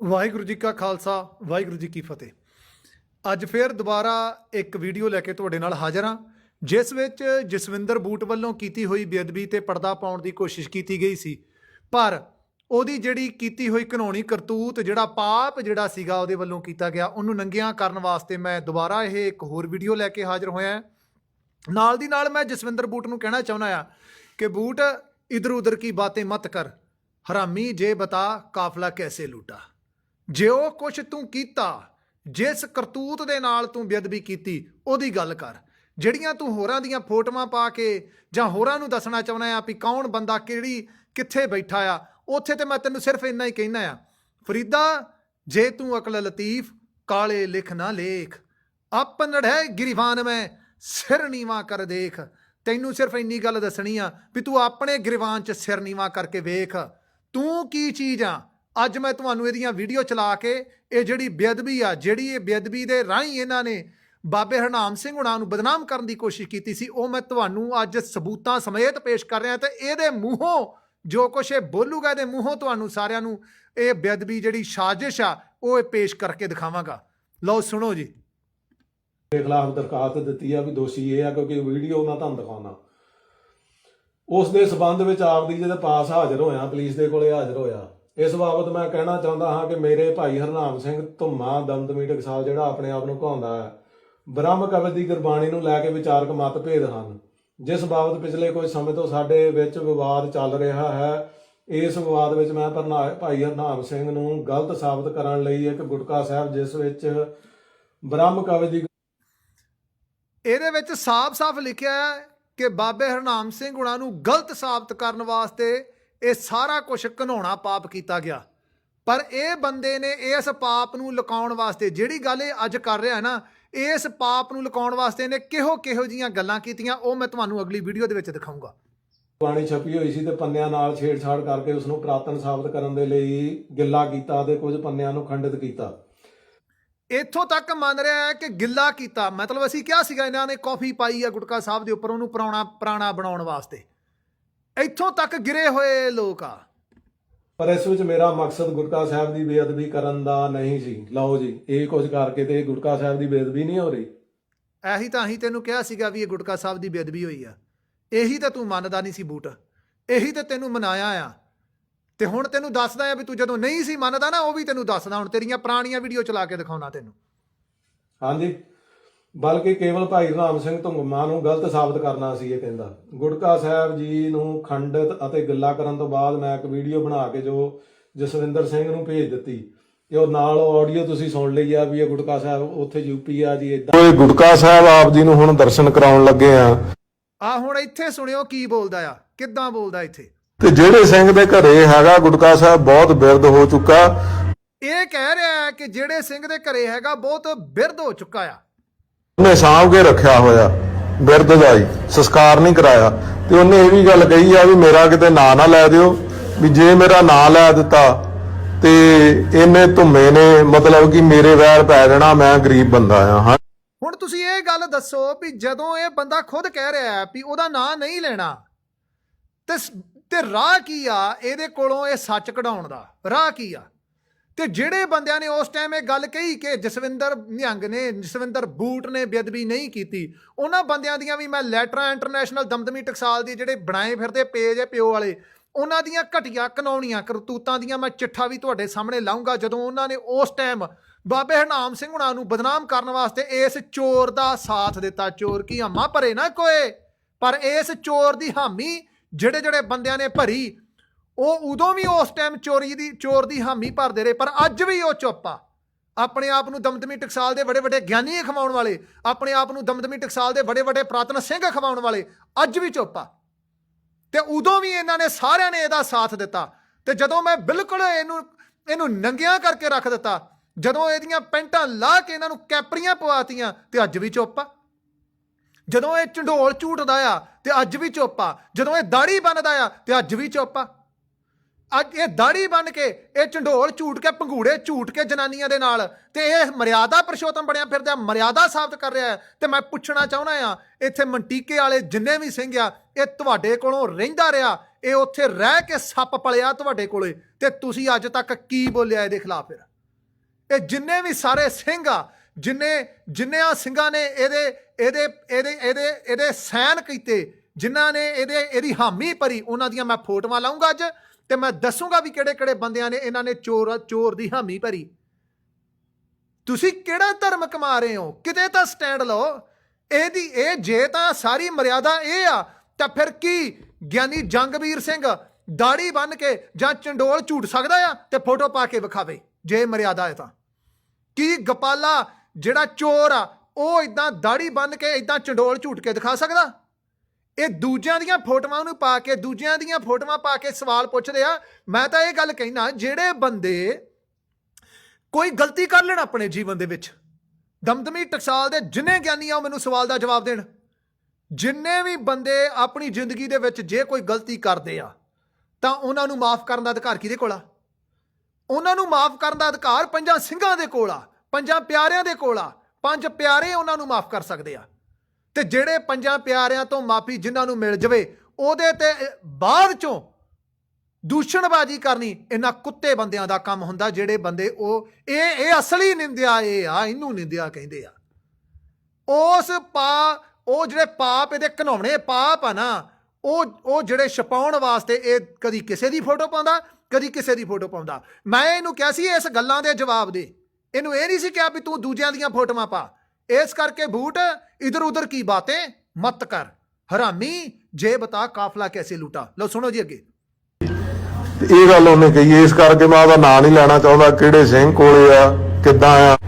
ਵਾਹਿਗੁਰੂ ਜੀ ਕਾ ਖਾਲਸਾ, ਵਾਹਿਗੁਰੂ ਜੀ ਕੀ ਫਤਿਹ। ਅੱਜ ਫੇਰ ਦੁਬਾਰਾ ਇੱਕ ਵੀਡੀਓ ਲੈ ਕੇ ਤੁਹਾਡੇ ਨਾਲ ਹਾਜ਼ਰ ਹਾਂ, ਜਿਸ ਵਿੱਚ ਜਸਵਿੰਦਰ ਬੂਟ ਵੱਲੋਂ ਕੀਤੀ ਹੋਈ ਬੇਅਦਬੀ ਤੇ ਪਰਦਾ ਪਾਉਣ ਦੀ ਕੋਸ਼ਿਸ਼ ਕੀਤੀ ਗਈ ਸੀ। ਪਰ ਉਹਦੀ ਜਿਹੜੀ ਕੀਤੀ ਹੋਈ ਕਾਨੂੰਨੀ ਕਰਤੂਤ, ਜਿਹੜਾ ਪਾਪ ਜਿਹੜਾ ਸੀਗਾ ਉਹਦੇ ਵੱਲੋਂ ਕੀਤਾ ਗਿਆ, ਉਹਨੂੰ ਨੰਗਿਆਂ ਕਰਨ ਵਾਸਤੇ ਮੈਂ ਦੁਬਾਰਾ ਇਹ ਇੱਕ ਹੋਰ ਵੀਡੀਓ ਲੈ ਕੇ ਹਾਜ਼ਰ ਹੋਇਆ ਨਾਲ ਦੀ ਨਾਲ ਮੈਂ ਜਸਵਿੰਦਰ ਬੂਟ ਨੂੰ ਕਹਿਣਾ ਚਾਹੁੰਦਾ ਆ ਕਿ ਬੂਟ ਇਧਰ ਉਧਰ ਕੀ ਬਾतें ਮਤ ਕਰ, ਹਰਾਮੀ ਜੇ ਬਤਾ, ਕਾਫਲਾ ਕੈਸੇ ਲੂਟਾ। ਜੇ ਉਹ ਕੁਛ ਤੂੰ ਕੀਤਾ, ਜਿਸ ਕਰਤੂਤ ਦੇ ਨਾਲ ਤੂੰ ਬੇਅਦਬੀ ਕੀਤੀ, ਉਹਦੀ ਗੱਲ ਕਰ। ਜਿਹੜੀਆਂ ਤੂੰ ਹੋਰਾਂ ਦੀਆਂ ਫੋਟੋਆਂ ਪਾ ਕੇ ਜਾਂ ਹੋਰਾਂ ਨੂੰ ਦੱਸਣਾ ਚਾਹੁੰਦਾ ਆ ਵੀ ਕੌਣ ਬੰਦਾ ਕਿਹੜੀ, ਕਿੱਥੇ ਬੈਠਾ ਆ, ਉੱਥੇ ਤੇ ਮੈਂ ਤੈਨੂੰ ਸਿਰਫ ਇੰਨਾ ਹੀ ਕਹਿਣਾ ਆ, ਫਰੀਦਾ, ਜੇ ਤੂੰ ਅਕਲ ਲਤੀਫ, ਕਾਲੇ ਲਿਖ ਨਾ ਲੇਖ। ਆਪਨੜ ਗਿਰਵਾਨ ਮੈਂ, ਸਿਰ ਨੀਵਾ ਕਰ ਦੇਖ। ਤੈਨੂੰ ਸਿਰਫ ਇੰਨੀ ਗੱਲ ਦੱਸਣੀ ਆ ਵੀ ਤੂੰ ਆਪਣੇ ਗਿਰਵਾਨ 'ਚ ਸਿਰ ਨੀਵਾ ਕਰਕੇ ਵੇਖ। ਤੂੰ ਕੀ ਚੀਜ਼ ਆ? ਅੱਜ ਮੈਂ ਤੁਹਾਨੂੰ ਇਹਦੀਆਂ ਵੀਡੀਓ ਚਲਾ ਕੇ ਇਹ ਜਿਹੜੀ ਬੇਅਦਬੀ ਆ, ਜਿਹੜੀ ਇਹ ਬੇਅਦਬੀ ਦੇ ਰਾਹੀਂ ਇਹਨਾਂ ਨੇ ਬਾਬੇ ਹਰਨਾਮ ਸਿੰਘ ਹੁਣਾਂ ਨੂੰ ਬਦਨਾਮ ਕਰਨ ਦੀ ਕੋਸ਼ਿਸ਼ ਕੀਤੀ ਸੀ, ਉਹ ਮੈਂ ਤੁਹਾਨੂੰ ਅੱਜ ਸਬੂਤਾਂ ਸਮੇਤ ਪੇਸ਼ ਕਰ ਰਿਹਾ ਤੇ ਇਹਦੇ ਮੂੰਹੋਂ ਜੋ ਕੁਛ ਇਹ ਬੋਲੂਗਾ, ਇਹਦੇ ਮੂੰਹੋਂ ਤੁਹਾਨੂੰ ਸਾਰਿਆਂ ਨੂੰ ਇਹ ਬੇਅਦਬੀ ਜਿਹੜੀ ਸਾਜ਼ਿਸ਼ ਆ, ਉਹ ਇਹ ਪੇਸ਼ ਕਰਕੇ ਦਿਖਾਵਾਂਗਾ। ਲਓ, ਸੁਣੋ ਜੀ। ਦੇ ਖਿਲਾਫ ਦਰਖਾਸਤ ਦਿੱਤੀ ਆ ਵੀ ਦੋਸ਼ੀ ਇਹ ਆ, ਕਿਉਂਕਿ ਵੀਡੀਓ ਮੈਂ ਤੁਹਾਨੂੰ ਦਿਖਾਉਣਾ। ਉਸ ਦੇ ਸਬੰਧ ਵਿੱਚ ਆਪਦੀ ਜਿਹਦੇ ਪਾਸ ਹਾਜ਼ਰ ਹੋਇਆ, ਪੁਲਿਸ ਦੇ ਕੋਲੇ ਹਾਜ਼ਰ ਹੋਇਆ ਇਸ ਬਾਬਤ ਮੈਂ ਕਹਿਣਾ ਚਾਹੁੰਦਾ ਹਾਂ ਕਿ ਮੇਰੇ ਭਾਈ ਹਰਨਾਮ ਸਿੰਘ ਧੁੰਮਾ ਦਮਦਮੀ ਟਕਸਾਲ ਜਿਹੜਾ ਆਪਣੇ ਆਪ ਨੂੰ ਕਹਾਉਂਦਾ ਹੈ, ਬ੍ਰਹਮ ਕਵਲ ਦੀ ਗੁਰਬਾਣੀ ਨੂੰ ਲੈ ਕੇ ਵਿਚਾਰਕ ਮਤਭੇਦ ਹਨ। ਜਿਸ ਬਾਬਤ ਪਿਛਲੇ ਕੁਝ ਸਮੇਂ ਤੋਂ ਸਾਡੇ ਵਿੱਚ ਵਿਵਾਦ ਚੱਲ ਰਿਹਾ ਹੈ, ਇਸ ਵਿਵਾਦ ਵਿੱਚ ਮੈਂ ਭਾਈ ਹਰਨਾਮ ਸਿੰਘ ਨੂੰ ਗਲਤ ਸਾਬਤ ਕਰਨ ਲਈ ਇੱਕ ਗੁਟਕਾ ਸਾਹਿਬ, ਜਿਸ ਵਿੱਚ ਬ੍ਰਹਮ ਕਵਿ ਦੀ ਇਹਦੇ ਵਿੱਚ ਸਾਫ਼-ਸਾਫ਼ ਲਿਖਿਆ ਹੈ ਕਿ ਬਾਬੇ ਹਰਨਾਮ ਸਿੰਘ ਹੁਣਾਂ ਨੂੰ ਗਲਤ ਸਾਬਤ ਕਰਨ ਵਾਸਤੇ ਇਹ ਸਾਰਾ ਕੁਝ ਘਨਾਉਣਾ ਪਾਪ ਕੀਤਾ ਗਿਆ। ਪਰ ਇਹ ਬੰਦੇ ਨੇ ਇਸ ਪਾਪ ਨੂੰ ਲੁਕਾਉਣ ਵਾਸਤੇ ਜਿਹੜੀ ਗੱਲ ਇਹ ਅੱਜ ਕਰ ਰਿਹਾ ਹੈ ਨਾ ਇਸ ਪਾਪ ਨੂੰ ਲੁਕਾਉਣ ਵਾਸਤੇ ਨੇ ਕਿਹੋ ਕਿਹੋ ਜੀਆਂ ਗੱਲਾਂ ਕੀਤੀਆਂ ਉਹ ਮੈਂ ਤੁਹਾਨੂੰ ਅਗਲੀ ਵੀਡੀਓ ਦੇ ਵਿੱਚ ਦਿਖਾਊਂਗਾ। ਬਾਣੀ ਛਪੀ ਹੋਈ ਸੀ ਤੇ ਪੰਨਿਆਂ ਨਾਲ ਛੇੜਛਾੜ ਕਰਕੇ ਉਸ ਨੂੰ ਪ੍ਰਾਤਨ ਸਾਬਤ ਕਰਨ ਦੇ ਲਈ ਗਿੱਲਾ ਕੀਤਾ ਤੇ ਕੁਝ ਪੰਨਿਆਂ ਨੂੰ ਖੰਡਿਤ ਕੀਤਾ। ਇੱਥੋਂ ਤੱਕ ਮੰਨ ਰਿਹਾ ਹੈ ਕਿ ਗਿੱਲਾ ਕੀਤਾ। ਮਤਲਬ ਅਸੀਂ ਕਿਹਾ ਸੀਗਾ ਇਹਨਾਂ ਨੇ ਕਾਫੀ ਪਾਈ ਆ ਗੁਟਕਾ ਸਾਹਿਬ ਦੇ ਉੱਪਰ ਉਹਨੂੰ ਪੁਰਾਣਾ ਪੁਰਾਣਾ ਬਣਾਉਣ ਵਾਸਤੇ। ਇੱਥੋਂ ਤੱਕ ਗਿਰੇ ਹੋਏ ਲੋਕ ਆ। ਪਰ ਇਸ ਵਿੱਚ ਮੇਰਾ ਮਕਸਦ ਗੁਟਕਾ ਸਾਹਿਬ ਦੀ ਬੇਅਦਬੀ ਕਰਨ ਦਾ ਨਹੀਂ ਸੀ। ਲਓ ਜੀ ਇਹ ਕੁਝ ਕਰਕੇ ਤੇ ਗੁਟਕਾ ਸਾਹਿਬ ਦੀ ਬੇਅਦਬੀ ਨਹੀਂ ਹੋ ਰਹੀ। ਇਹੀ ਤਾਂ ਅਸੀਂ ਤੈਨੂੰ ਕਿਹਾ ਸੀਗਾ ਵੀ ਇਹ ਗੁਟਕਾ ਸਾਹਿਬ ਦੀ ਬੇਅਦਬੀ ਹੋਈ ਆ। ਇਹੀ ਤਾਂ ਤੂੰ ਮੰਨਦਾ ਨਹੀਂ ਸੀ ਬੂਟ। ਇਹੀ ਤਾਂ ਤੈਨੂੰ ਮਨਾਇਆ ਆ। ਤੇ ਹੁਣ ਤੈਨੂੰ ਦੱਸਦਾ ਆ ਵੀ ਤੂੰ ਜਦੋਂ ਨਹੀਂ ਸੀ ਮੰਨਦਾ ਨਾ ਉਹ ਵੀ ਤੈਨੂੰ ਦੱਸਦਾ। ਹੁਣ ਤੇਰੀਆਂ ਪੁਰਾਣੀਆਂ ਵੀਡੀਓ ਚਲਾ ਕੇ ਦਿਖਾਉਣਾ ਤੈਨੂੰ। ਹਾਂਜੀ। ਬਲਕਿ ਕੇਵਲ ਭਾਈ ਰਾਮ ਸਿੰਘ ਧੁੰਮਾ ਨੂੰ ਗਲਤ ਸਾਬਤ ਕਰਨਾ ਸੀ ਇਹ ਕਹਿੰਦਾ। ਗੁਟਕਾ ਸਾਹਿਬ ਜੀ ਨੂੰ ਖੰਡਿਤ ਅਤੇ ਗਿੱਲਾ ਕਰਨ ਤੋਂ ਬਾਅਦ ਮੈਂ ਇੱਕ ਵੀਡੀਓ ਬਣਾ ਕੇ ਜੋ ਜਸਵਿੰਦਰ ਸਿੰਘ ਨੂੰ ਭੇਜ ਦਿੱਤੀ। ਤੇ ਉਹ ਨਾਲ ਆਡੀਓ ਤੁਸੀਂ ਸੁਣ ਲਈ ਆ ਵੀ ਇਹ ਗੁਟਕਾ ਸਾਹਿਬ ਉੱਥੇ ਯੂਪੀ ਆ ਜੀ ਇਦਾਂ ਉਹ ਗੁਟਕਾ ਸਾਹਿਬ ਆਪ ਜੀ ਨੂੰ ਹੁਣ ਦਰਸ਼ਨ ਕਰਾਉਣ ਲੱਗੇ ਆ। ਆ ਹੁਣ ਇੱਥੇ ਸੁਣਿਓ ਕੀ ਬੋਲਦਾ ਆ ਕਿੱਦਾਂ ਬੋਲਦਾ ਇੱਥੇ? ਤੇ ਜਿਹੜੇ ਸਿੰਘ ਦੇ ਘਰੇ ਹੈਗਾ ਗੁਟਕਾ ਸਾਹਿਬ ਬਹੁਤ ਬਿਰਧ ਹੋ ਚੁੱਕਾ। ਇਹ ਕਹਿ ਰਿਹਾ ਹੈ ਕਿ ਜਿਹੜੇ ਸਿੰਘ ਦੇ ਘਰੇ ਹੈਗਾ ਬਹੁਤ ਬਿਰਧ ਹੋ ਚੁੱਕਾ ਆ। ਉਹਨੇ ਸਾਂਭ ਕੇ ਰੱਖਿਆ ਹੋਇਆ, ਬਿਰਧ ਦਾ ਹੀ, ਸੰਸਕਾਰ ਨਹੀਂ ਕਰਾਇਆ। ਤੇ ਉਹਨੇ ਇਹ ਵੀ ਗੱਲ ਕਹੀ ਆ ਵੀ ਮੇਰਾ ਕਿਤੇ ਨਾਂ ਨਾ ਲੈ ਦਿਓ, ਵੀ ਜੇ ਮੇਰਾ ਨਾਂ ਲੈ ਦਿੱਤਾ, ਤੇ ਇਹਨੇ ਧੁੰਮੇ ਨੇ, ਮਤਲਬ ਕਿ ਮੇਰੇ ਵੈਰ ਪੈ ਜਾਣਾ, ਮੈਂ ਗਰੀਬ ਬੰਦਾ ਆ ਹੁਣ ਤੁਸੀਂ ਇਹ ਗੱਲ ਦੱਸੋ ਵੀ ਜਦੋਂ ਇਹ ਬੰਦਾ ਖੁਦ ਕਹਿ ਰਿਹਾ ਹੈ ਵੀ ਉਹਦਾ ਨਾਂ ਨਹੀਂ ਲੈਣਾ, ਤੇ ਤੇ ਰਾਹ ਕੀ ਆ? ਇਹਦੇ ਕੋਲੋਂ ਇਹ ਸੱਚ ਕਢਾਉਣ ਦਾ, ਰਾਹ ਕੀ ਆ? ਤੇ ਜਿਹੜੇ ਬੰਦਿਆਂ ਨੇ ਉਸ ਟਾਈਮ ਇਹ ਗੱਲ ਕਹੀ ਕਿ ਜਸਵਿੰਦਰ ਨਿਹੰਗ ਨੇ, ਜਸਵਿੰਦਰ ਬੂਟ ਨੇ ਬੇਅਦਬੀ ਨਹੀਂ ਕੀਤੀ, ਉਹਨਾਂ ਬੰਦਿਆਂ ਦੀਆਂ ਵੀ ਮੈਂ ਲੈਟਰਾਂ ਇੰਟਰਨੈਸ਼ਨਲ ਦਮਦਮੀ ਟਕਸਾਲ ਦੀ ਜਿਹੜੇ ਬਣਾਏ ਫਿਰਦੇ ਪੇਜ ਹੈ ਪਿਓ ਵਾਲੇ, ਉਹਨਾਂ ਦੀਆਂ ਘਟੀਆਂ ਕਨੌਣੀਆਂ ਕਰਤੂਤਾਂ ਦੀਆਂ ਮੈਂ ਚਿੱਠਾ ਵੀ ਤੁਹਾਡੇ ਸਾਹਮਣੇ ਲਾਉਂਗਾ ਜਦੋਂ ਉਹਨਾਂ ਨੇ ਉਸ ਟਾਈਮ ਬਾਬੇ ਹਰਨਾਮ ਸਿੰਘ ਹੁਣਾਂ ਨੂੰ ਬਦਨਾਮ ਕਰਨ ਵਾਸਤੇ ਇਸ ਚੋਰ ਦਾ ਸਾਥ ਦਿੱਤਾ। ਚੋਰ ਕੀ ਹਮਾ ਭਰੇ ਨਾ ਕੋਏ ਪਰ ਇਸ ਚੋਰ ਦੀ ਹਾਮੀ ਜਿਹੜੇ ਜਿਹੜੇ ਬੰਦਿਆਂ ਨੇ ਭਰੀ ਉਹ ਉਦੋਂ ਵੀ ਉਸ ਟਾਈਮ ਚੋਰੀ ਦੀ, ਚੋਰ ਦੀ ਹਾਮੀ ਭਰਦੇ ਰਹੇ, ਪਰ ਅੱਜ ਵੀ ਉਹ ਚੁੱਪ ਆ। ਆਪਣੇ ਆਪ ਨੂੰ ਦਮਦਮੀ ਟਕਸਾਲ ਦੇ ਵੱਡੇ ਵੱਡੇ ਗਿਆਨੀ ਖਵਾਉਣ ਵਾਲੇ, ਆਪਣੇ ਆਪ ਨੂੰ ਦਮਦਮੀ ਟਕਸਾਲ ਦੇ ਵੱਡੇ ਵੱਡੇ ਪ੍ਰਾਤਨ ਸਿੰਘ ਖਵਾਉਣ ਵਾਲੇ, ਅੱਜ ਵੀ ਚੁੱਪ ਆ। ਤੇ ਉਦੋਂ ਵੀ ਇਹਨਾਂ ਨੇ ਸਾਰਿਆਂ ਨੇ ਇਹਦਾ ਸਾਥ ਦਿੱਤਾ। ਤੇ ਜਦੋਂ ਮੈਂ ਬਿਲਕੁਲ ਇਹਨੂੰ ਇਹਨੂੰ ਨੰਗਿਆਂ ਕਰਕੇ ਰੱਖ ਦਿੱਤਾ, ਜਦੋਂ ਇਹਦੀਆਂ ਪੈਂਟਾਂ ਲਾ ਕੇ ਇਹਨਾਂ ਨੂੰ ਕੈਪਰੀਆਂ ਪਵਾਤੀਆਂ, ਤੇ ਅੱਜ ਵੀ ਚੁੱਪ ਆ। ਜਦੋਂ ਇਹ ਝੰਡੋਲ ਝੂਟਦਾ ਆ, ਤੇ ਅੱਜ ਵੀ ਚੁੱਪ ਆ। ਜਦੋਂ ਇਹ ਦਾੜੀ ਬੰਨਦਾ ਆ, ਤੇ ਅੱਜ ਵੀ ਚੁੱਪ ਆ। ਅੱਜ ਇਹ ਦਾੜੀ ਬੰਨ ਕੇ, ਇਹ ਝੰਡੋਲ ਝੂਟ ਕੇ, ਪੰਘੂੜੇ ਝੂਟ ਕੇ ਜਨਾਨੀਆਂ ਦੇ ਨਾਲ ਤੇ ਇਹ ਮਰਿਆਦਾ ਪਰਸ਼ੋਤਮ ਬਣਿਆ ਫਿਰਦਾ, ਮਰਿਆਦਾ ਸਾਬਤ ਕਰ ਰਿਹਾ ਹੈ। ਤੇ ਮੈਂ ਪੁੱਛਣਾ ਚਾਹੁੰਦਾ ਆ ਇੱਥੇ ਮੰਟੀਕੇ ਵਾਲੇ ਜਿੰਨੇ ਵੀ ਸਿੰਘ ਆ, ਇਹ ਤੁਹਾਡੇ ਕੋਲੋਂ ਰਹਿੰਦਾ ਰਿਹਾ? ਇਹ ਉੱਥੇ ਰਹਿ ਕੇ ਸੱਪ ਪਲਿਆ ਤੁਹਾਡੇ ਕੋਲੇ? ਤੇ ਤੁਸੀਂ ਅੱਜ ਤੱਕ ਕੀ ਬੋਲਿਆ ਇਹਦੇ ਖਿਲਾਫ ਫਿਰ? ਇਹ ਜਿੰਨੇ ਵੀ ਸਾਰੇ ਸਿੰਘ ਆ, ਜਿੰਨੇ, ਜਿੰਨਿਆਂ ਸਿੰਘਾਂ ਨੇ ਇਹਦੇ ਇਹਦੇ ਇਹਦੇ ਇਹਦੇ ਇਹਦੇ ਸੈਨ ਕੀਤੇ, ਜਿਨ੍ਹਾਂ ਨੇ ਇਹਦੇ, ਇਹਦੀ ਹਾਮੀ ਭਰੀ, ਉਹਨਾਂ ਦੀਆਂ ਮੈਂ ਫੋਟੋਆਂ ਲਾਉਂਗਾ ਅੱਜ। ਤੇ ਮੈਂ ਦੱਸੂਗਾ ਵੀ ਕਿਹੜੇ ਕਿਹੜੇ ਬੰਦਿਆਂ ਨੇ ਇਹਨਾਂ ਨੇ ਚੋਰ ਚੋਰ ਦੀ ਹਾਮੀ ਭਰੀ। ਤੁਸੀਂ ਕਿਹੜਾ ਧਰਮ ਕਮਾ ਰਹੇ ਹੋ? ਕਿਤੇ ਤਾਂ ਸਟੈਂਡ ਲਓ। ਇਹਦੀ ਇਹ ਜੇ ਤਾਂ ਸਾਰੀ ਮਰਿਆਦਾ ਇਹ ਆ, ਤਾਂ ਫਿਰ ਕੀ? ਗਿਆਨੀ ਜੰਗਵੀਰ ਸਿੰਘ ਦਾੜੀ ਬੰਨ ਕੇ ਜਾਂ ਚੰਡੋਲ ਝੂਟ ਸਕਦਾ ਆ ਤੇ ਫੋਟੋ ਪਾ ਕੇ ਵਿਖਾਵੇ, ਜੇ ਮਰਿਆਦਾ ਹੈ ਤਾਂ। ਕੀ ਗਪਾਲਾ ਜਿਹੜਾ ਚੋਰ ਆ, ਉਹ ਇਦਾਂ ਦਾੜੀ ਬੰਨ ਕੇ ਇਦਾਂ ਚੰਡੋਲ ਝੂਟ ਕੇ ਦਿਖਾ ਸਕਦਾ? ਇਹ ਦੂਜਿਆਂ ਦੀਆਂ ਫੋਟੋਆਂ ਨੂੰ ਪਾ ਕੇ, ਦੂਜਿਆਂ ਦੀਆਂ ਫੋਟੋਆਂ ਪਾ ਕੇ ਸਵਾਲ ਪੁੱਛਦੇ ਆ ਮੈਂ ਤਾਂ ਇਹ ਗੱਲ ਕਹਿਣਾ, ਜਿਹੜੇ ਬੰਦੇ ਕੋਈ ਗਲਤੀ ਕਰ ਲੈਣ ਆਪਣੇ ਜੀਵਨ ਦੇ ਵਿੱਚ, ਦਮਦਮੀ ਟਕਸਾਲ ਦੇ ਜਿੰਨੇ ਗਿਆਨੀ ਆ ਉਹ ਮੈਨੂੰ ਸਵਾਲ ਦਾ ਜਵਾਬ ਦੇਣ। ਜਿੰਨੇ ਵੀ ਬੰਦੇ ਆਪਣੀ ਜ਼ਿੰਦਗੀ ਦੇ ਵਿੱਚ ਜੇ ਕੋਈ ਗਲਤੀ ਕਰਦੇ ਆ, ਤਾਂ ਉਹਨਾਂ ਨੂੰ ਮਾਫ ਕਰਨ ਦਾ ਅਧਿਕਾਰ ਕਿਹਦੇ ਕੋਲ ਆ? ਉਹਨਾਂ ਨੂੰ ਮਾਫ ਕਰਨ ਦਾ ਅਧਿਕਾਰ ਪੰਜਾਂ ਸਿੰਘਾਂ ਦੇ ਕੋਲ ਆ, ਪੰਜਾਂ ਪਿਆਰਿਆਂ ਦੇ ਕੋਲ ਆ, ਪੰਜ ਪਿਆਰੇ ਉਹਨਾਂ ਨੂੰ ਮਾਫ ਕਰ ਸਕਦੇ ਆ। ਤੇ ਜਿਹੜੇ ਪੰਜਾਂ ਪਿਆਰਿਆਂ ਤੋਂ ਮਾਫੀ ਜਿਨ੍ਹਾਂ ਨੂੰ ਮਿਲ ਜਵੇ, ਉਹਦੇ ਤੇ ਬਾਅਦ ਚੋਂ ਦੂਸ਼ਣਬਾਜ਼ੀ ਕਰਨੀ ਇਹਨਾਂ ਕੁੱਤੇ ਬੰਦਿਆਂ ਦਾ ਕੰਮ ਹੁੰਦਾ, ਜਿਹੜੇ ਬੰਦੇ ਉਹ, ਇਹ ਇਹ ਅਸਲੀ ਨਿੰਦਿਆ ਇਹ ਆ, ਇਹਨੂੰ ਨਿੰਦਿਆ ਕਹਿੰਦੇ ਆ। ਉਸ ਪਾ, ਉਹ ਜਿਹੜੇ ਪਾਪ, ਇਹਦੇ ਘਨੌਣੇ ਪਾਪ ਆ ਨਾ, ਉਹ ਉਹ ਜਿਹੜੇ ਛਪਾਉਣ ਵਾਸਤੇ ਇਹ ਕਦੀ ਕਿਸੇ ਦੀ ਫੋਟੋ ਪਾਉਂਦਾ, ਕਦੀ ਕਿਸੇ ਦੀ ਫੋਟੋ ਪਾਉਂਦਾ। ਮੈਂ ਇਹਨੂੰ ਕਿਹਾ ਸੀ, ਇਸ ਗੱਲਾਂ ਦੇ ਜਵਾਬ ਦੇ। ਇਹਨੂੰ ਇਹ ਨਹੀਂ ਸੀ ਕਿਹਾ ਵੀ ਤੂੰ ਦੂਜਿਆਂ ਦੀਆਂ ਫੋਟੋਆਂ ਪਾ। ਇਸ ਕਰਕੇ ਬੂਟ ਇਧਰ ਉਧਰ ਕੀ ਬਾतें ਮਤ ਕਰ। ਹਰਾਮੀ ਜੇ ਬਤਾ ਕਾਫਲਾ ਕੈਸੇ ਲੂਟਾ। ਲਓ ਸੁਣੋ ਜੀ ਅੱਗੇ। ਤੇ ਇਹ ਗੱਲ ਉਹਨੇ ਕਹੀ ਇਸ ਕਰਕੇ ਮੈਂ ਉਹਦਾ ਨਾਂ ਨਹੀਂ ਲੈਣਾ ਚਾਹੁੰਦਾ ਕਿਹੜੇ ਸਿੰਘ ਕੋਲੇ ਆ ਕਿੱਦਾਂ ਆ।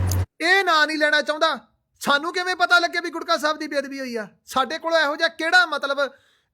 ਇਹ ਨਾਂ ਨਹੀਂ ਲੈਣਾ ਚਾਹੁੰਦਾ। ਸਾਨੂੰ ਕਿਵੇਂ ਪਤਾ ਲੱਗੇ ਵੀ ਗੁਟਕਾ ਸਾਹਿਬ ਦੀ ਬੇਅਦਬੀ ਹੋਈ ਆ? ਸਾਡੇ ਕੋਲ ਇਹੋ ਜਿਹਾ ਕਿਹੜਾ ਮਤਲਬ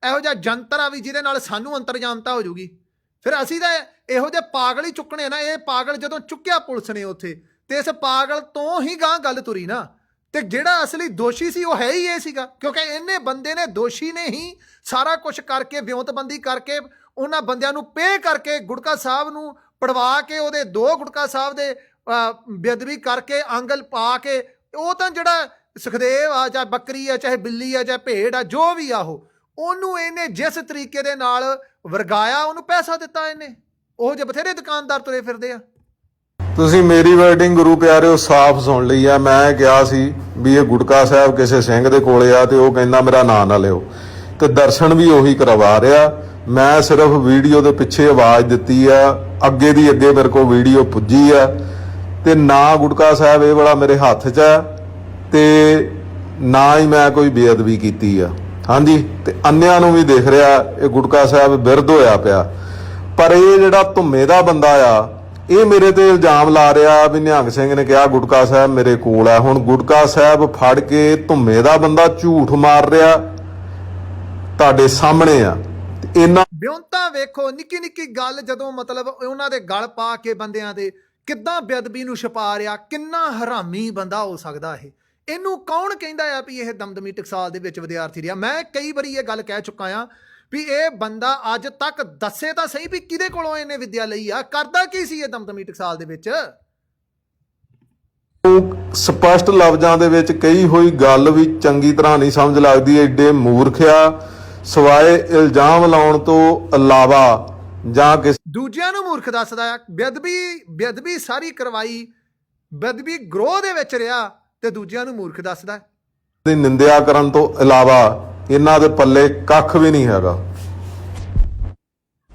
ਇਹੋ ਜਿਹਾ ਜੰਤਰ ਆ ਵੀ ਜਿਹਦੇ ਨਾਲ ਸਾਨੂੰ ਅੰਤਰਜਾਮਤਾ ਹੋ ਜੂਗੀ? ਫਿਰ ਅਸੀਂ ਤਾਂ ਇਹੋ ਜਿਹੇ ਪਾਗਲ ਹੀ ਚੁੱਕਣੇ ਨਾ ਇਹ ਪਾਗਲ ਜਦੋਂ ਚੁੱਕਿਆ ਪੁਲਿਸ ਨੇ ਉੱਥੇ ਤੇ ਇਸ ਪਾਗਲ ਤੋਂ ਹੀ ਗਾਂ ਗੱਲ ਤੁਰੀ ਨਾ। ਤੇ ਜਿਹੜਾ ਅਸਲੀ ਦੋਸ਼ੀ ਸੀ ਉਹ ਹੈ ਹੀ ਇਹ ਸੀਗਾ ਕਿਉਂਕਿ ਇਹਨੇ ਬੰਦੇ ਨੇ ਦੋਸ਼ੀ ਨੇ ਹੀ ਸਾਰਾ ਕੁਝ ਕਰਕੇ ਵਿਉਂਤਬੰਦੀ ਕਰਕੇ ਉਹਨਾਂ ਬੰਦਿਆਂ ਨੂੰ ਪੇ ਕਰਕੇ ਗੁਟਕਾ ਸਾਹਿਬ ਨੂੰ ਪੜਵਾ ਕੇ ਉਹਦੇ ਦੋ ਗੁਟਕਾ ਸਾਹਿਬ ਦੇ ਅਹ, ਬੇਅਦਬੀ ਕਰਕੇ ਆਂਗਲ ਪਾ ਕੇ ਉਹ ਤਾਂ ਜਿਹੜਾ ਸੁਖਦੇਵ ਆ ਚਾਹੇ ਬੱਕਰੀ ਆ ਚਾਹੇ ਬਿੱਲੀ ਆ ਚਾਹੇ ਭੇਡ ਆ ਜੋ ਵੀ ਆ ਉਹ ਉਹਨੂੰ ਇਹਨੇ ਜਿਸ ਤਰੀਕੇ ਦੇ ਨਾਲ ਵਰਗਾਇਆ ਉਹਨੂੰ ਪੈਸਾ ਦਿੱਤਾ ਇਹਨੇ। ਉਹ ਜੇ ਬਥੇਰੇ ਦੁਕਾਨਦਾਰ ਤੁਰੇ ਫਿਰਦੇ ਆ। ਤੁਸੀਂ ਮੇਰੀ ਵਰਡਿੰਗ ਗੁਰੂ ਪਿਆਰਿਓ ਸਾਫ਼ ਸੁਣ ਲਈ ਆ। ਮੈਂ ਕਿਹਾ ਸੀ ਵੀ ਇਹ ਗੁਟਕਾ ਸਾਹਿਬ ਕਿਸੇ ਸਿੰਘ ਦੇ ਕੋਲੇ ਆ ਤੇ ਉਹ ਕਹਿੰਦਾ, ਮੇਰਾ ਨਾਂ ਨਾ ਲਿਓ। ਤੇ ਦਰਸ਼ਨ ਵੀ ਉਹੀ ਕਰਵਾ ਰਿਹਾ। ਮੈਂ ਸਿਰਫ ਵੀਡੀਓ ਦੇ ਪਿੱਛੇ ਆਵਾਜ਼ ਦਿੱਤੀ ਆ। ਅੱਗੇ ਦੀ ਅੱਗੇ ਮੇਰੇ ਕੋਲ ਵੀਡੀਓ ਪੁੱਜੀ ਆ। ਤੇ ਨਾ ਗੁਟਕਾ ਸਾਹਿਬ ਇਹ ਵਾਲਾ ਮੇਰੇ ਹੱਥ 'ਚ ਆ ਤੇ ਨਾ ਹੀ ਮੈਂ ਕੋਈ ਬੇਅਦਬੀ ਕੀਤੀ ਆ। ਹਾਂਜੀ, ਤੇ ਅੰਨਿਆਂ ਨੂੰ ਵੀ ਦੇਖ ਰਿਹਾ, ਇਹ ਗੁਟਕਾ ਸਾਹਿਬ ਬਿਰਧ ਹੋਇਆ ਪਿਆ। ਪਰ ਇਹ ਜਿਹੜਾ ਧੁੰਮੇ ਦਾ ਬੰਦਾ ਆ ਇਹ ਮੇਰੇ ਤੇ ਇਲਜ਼ਾਮ ਲਾ ਰਿਹਾ ਵੀ ਨਿਹੰਗ ਸਿੰਘ ਨੇ ਕਿਹਾ ਗੁਟਕਾ ਸਾਹਿਬ ਮੇਰੇ ਕੋਲ ਆ। ਹੁਣ ਗੁਟਕਾ ਸਾਹਿਬ ਫੜ ਕੇ ਧੁੰਮੇ ਦਾ ਬੰਦਾ ਝੂਠ ਮਾਰ ਰਿਹਾ ਤੁਹਾਡੇ ਸਾਹਮਣੇ ਆ। ਇਹਨਾਂ ਬਿਉਂਤਾ ਵੇਖੋ, ਨਿੱਕੀ ਨਿੱਕੀ ਗੱਲ ਜਦੋਂ ਮਤਲਬ ਉਹਨਾਂ ਦੇ ਗਲ ਪਾ ਕੇ ਬੰਦਿਆਂ ਦੇ ਕਿੱਦਾਂ ਬੇਅਦਬੀ ਨੂੰ ਛਪਾ ਰਿਹਾ, ਕਿੰਨਾ ਹਰਾਮੀ ਬੰਦਾ ਹੋ ਸਕਦਾ ਇਹ। ਇਹਨੂੰ ਕੌਣ ਕਹਿੰਦਾ ਆ ਵੀ ਇਹ ਦਮਦਮੀ ਟਕਸਾਲ ਦੇ ਵਿੱਚ ਵਿਦਿਆਰਥੀ ਰਿਹਾ? ਮੈਂ ਕਈ ਵਾਰੀ ਇਹ ਗੱਲ ਕਹਿ ਚੁੱਕਾ ਆ ਵੀ ਇਹ ਬੰਦਾ ਅੱਜ ਤੱਕ ਦੱਸੇ ਤਾਂ ਸਹੀ ਵੀ ਕਿਹਦੇ ਕੋਲੋਂ ਇਹਨੇ ਵਿੱਦਿਆ ਲਈ ਆ? ਕਰਦਾ ਕੀ ਸੀ ਇਹ ਦਮਦਮੀ ਟਕਸਾਲ ਦੇ ਵਿੱਚ? ਸਪਸ਼ਟ ਲਫ਼ਜ਼ਾਂ ਦੇ ਵਿੱਚ ਕਹੀ ਹੋਈ ਗੱਲ ਵੀ ਚੰਗੀ ਤਰ੍ਹਾਂ ਨਹੀਂ ਸਮਝ ਲੱਗਦੀ ਐਡੇ ਮੂਰਖ ਆ। ਸਵਾਏ ਇਲਜ਼ਾਮ ਲਾਉਣ ਤੋਂ ਇਲਾਵਾ ਜਾਂ ਕਿਸੇ ਦੂਜਿਆਂ ਨੂੰ ਮੂਰਖ ਦੱਸਦਾ ਆ ਬੇਅਦਬੀ ਬੇਅਦਬੀ ਸਾਰੀ ਕਰਵਾਈ ਬੇਅਦਬੀ ਗਰੋਹ ਦੇ ਵਿੱਚ ਰਿਹਾ ਤੇ ਦੂਜਿਆਂ ਨੂੰ ਮੂਰਖ ਦੱਸਦਾ। ਦੀ ਨਿੰਦਿਆ ਕਰਨ ਤੋਂ ਇਲਾਵਾ ਇਹਨਾਂ ਦੇ ਪੱਲੇ ਕੱਖ ਵੀ ਨਹੀਂ ਹੈਗਾ।